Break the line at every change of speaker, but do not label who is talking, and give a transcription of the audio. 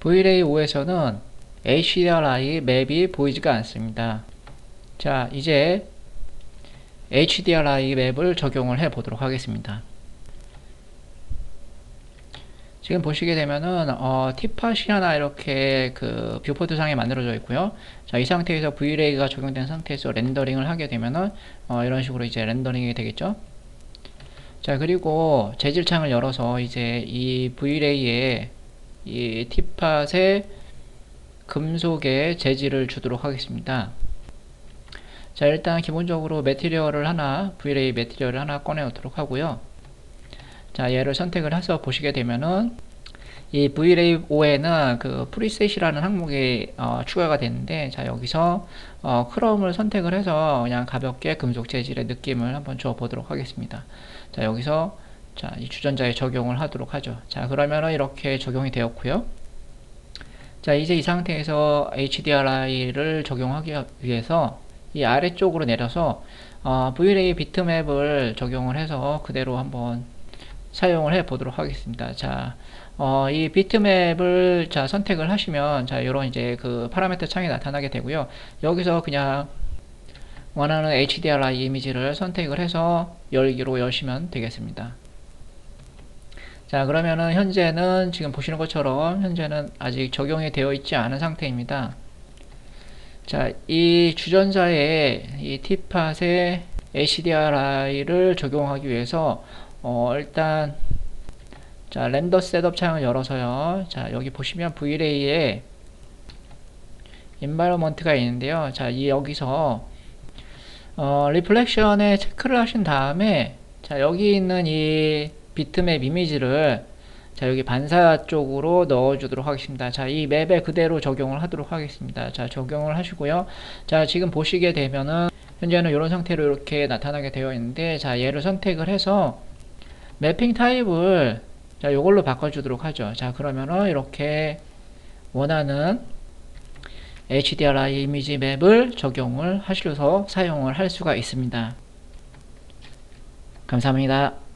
V-Ray 5에서는 HDRI 맵이 보이지가 않습니다. 자, 이제 HDRI 맵을 적용을 해 보도록 하겠습니다. 지금 보시게 되면은 어, 팁팟이 하나 이렇게 그 뷰포트 상에 만들어져 있고요. 자, 이 상태에서 V-Ray가 적용된 상태에서 렌더링을 하게 되면은 어, 이런 식으로 이제 렌더링이 되겠죠. 자, 그리고 재질 창을 열어서 이제 이 V-Ray에 이 팁팟에 금속의 재질을 주도록 하겠습니다. 자, 일단 기본적으로 매티리얼을 하나, V-Ray 매티리얼을 하나 꺼내 놓도록 하고요. 자, 얘를 선택을 해서 보시게 되면은 이 V-Ray 5에는 그 프리셋이라는 항목이 어, 추가가 되는데 자, 여기서 어, 크롬을 선택을 해서 그냥 가볍게 금속 재질의 느낌을 한번 줘 보도록 하겠습니다. 자, 여기서 자, 이 주전자에 적용을 하도록 하죠. 자, 그러면은 이렇게 적용이 되었고요. 자, 이제 이 상태에서 HDRI를 적용하기 위해서 이 아래쪽으로 내려서 어, V-Ray 비트맵을 적용을 해서 그대로 한번 사용을 해 보도록 하겠습니다. 자, 어, 이 비트맵을 자 선택을 하시면 자 이런 이제 그 파라미터 창이 나타나게 되고요. 여기서 그냥 원하는 HDRI 이미지를 선택을 해서 열기로 여시면 되겠습니다. 자 그러면은 현재는 지금 보시는 것처럼 현재는 아직 적용이 되어 있지 않은 상태입니다. 자, 이 주전자에 이 팁팟에 HDRI를 적용하기 위해서 어, 일단 자 렌더 셋업 창을 열어서요. 자 여기 보시면 V-Ray에 environment가 있는데요. 자 이 여기서 어, 리플렉션에 체크를 하신 다음에 자 여기 있는 이 비트맵 이미지를 자 여기 반사 쪽으로 넣어 주도록 하겠습니다. 자 이 맵에 그대로 적용을 하도록 하겠습니다. 자 적용을 하시고요. 자 지금 보시게 되면은 현재는 이런 상태로 이렇게 나타나게 되어 있는데 자 얘를 선택을 해서 매핑 타입을 자 요걸로 바꿔주도록 하죠. 자 그러면은 이렇게 원하는 HDRI 이미지 맵을 적용을 하셔서 사용을 할 수가 있습니다. 감사합니다